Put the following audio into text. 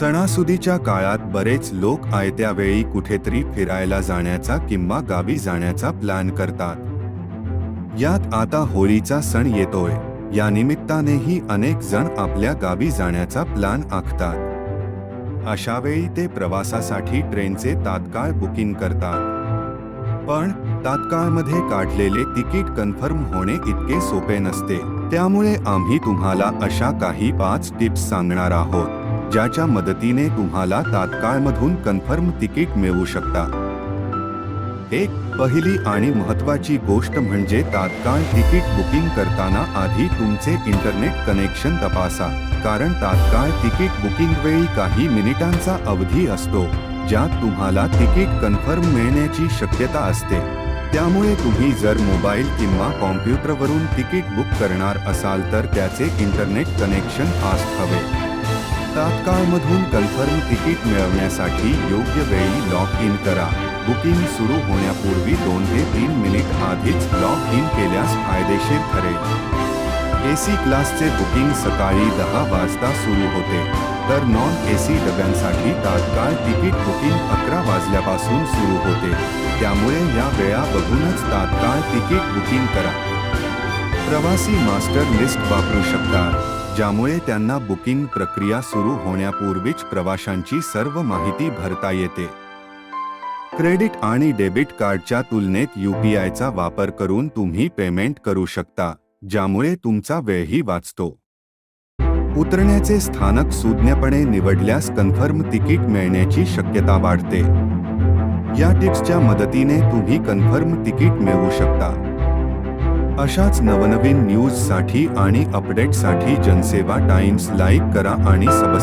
सणासुदीच्या काळात बरेच लोक आयत्या वेळी कुठेतरी फिरायला जाण्याचा किंवा गावी जाण्याचा प्लॅन करतात. यात आता होळीचा सण येतोय. या निमित्तानेही अनेक जण आपल्या गावी जाण्याचा प्लॅन आखतात. अशावेळी ते प्रवासासाठी ट्रेनचे तात्काळ बुकिंग करतात. पण तात्काळमध्ये काढलेले तिकीट कन्फर्म होणे इतके सोपे नसते. त्यामुळे आम्ही तुम्हाला अशा काही पाच टिप्स सांगणार आहोत. ज्याच्या मदतीने तुम्हाला तात्काळमधून कन्फर्म तिकीट मिळवू शकता. एक पहिली आणि महत्वाची गोष्ट म्हणजे तात्काळ तिकीट बुकिंग करताना आधी तुमचे इंटरनेट कनेक्शन तपासा कारण तात्काळ तिकीट बुकिंग वेळी काही मिनिटांचा अवधी असतो ज्यात तुम्हाला तिकीट कन्फर्म मिळण्याची शक्यता असते. त्यामुळे तुम्ही जर मोबाईल किंवा कॉम्प्युटरवरून तिकीट बुक करणार असाल तर त्याचे इंटरनेट कनेक्शन फास्ट हवे. तात्काळमधून कन्फर्म तिकीट मिळवण्यासाठी योग्य वेळी लॉग इन करा. बुकिंग सुरू होण्यापूर्वी दोन ते तीन मिनिट आधीच लॉग इन केल्यास फायदेशीर ठरेल. एसी क्लासचे बुकिंग सकाळी दहा वाजता सुरू होते. तर नॉन एसी डब्यांसाठी तात्काळ तिकीट बुकिंग अकरा वाजल्यापासून सुरू होते. त्यामुळे या वेळा बघूनच तात्काळ तिकीट बुकिंग करा. प्रवासी मास्टर लिस्ट वापरू शकतात. ज्यामुळे त्यांना बुकिंग प्रक्रिया सुरू होण्यापूर्वीच प्रवाशांची सर्व माहिती भरता येते. क्रेडिट आणि डेबिट कार्डच्या तुलनेत यूपीआयचा वापर करून तुम्ही पेमेंट करू शकता ज्यामुळे तुमचा वेळही वाचतो. उतरण्याचे स्थानक सुज्ञपणे निवडल्यास कन्फर्म तिकीट मिळण्याची शक्यता वाढते. या टिप्सच्या मदतीने तुम्ही कन्फर्म तिकीट मिळवू शकता. अशाच नवनवीन न्यूजसाठी आणि अपडेटसाठी जनसेवा टाइम्स लाईक करा आणि सबस्क्राईब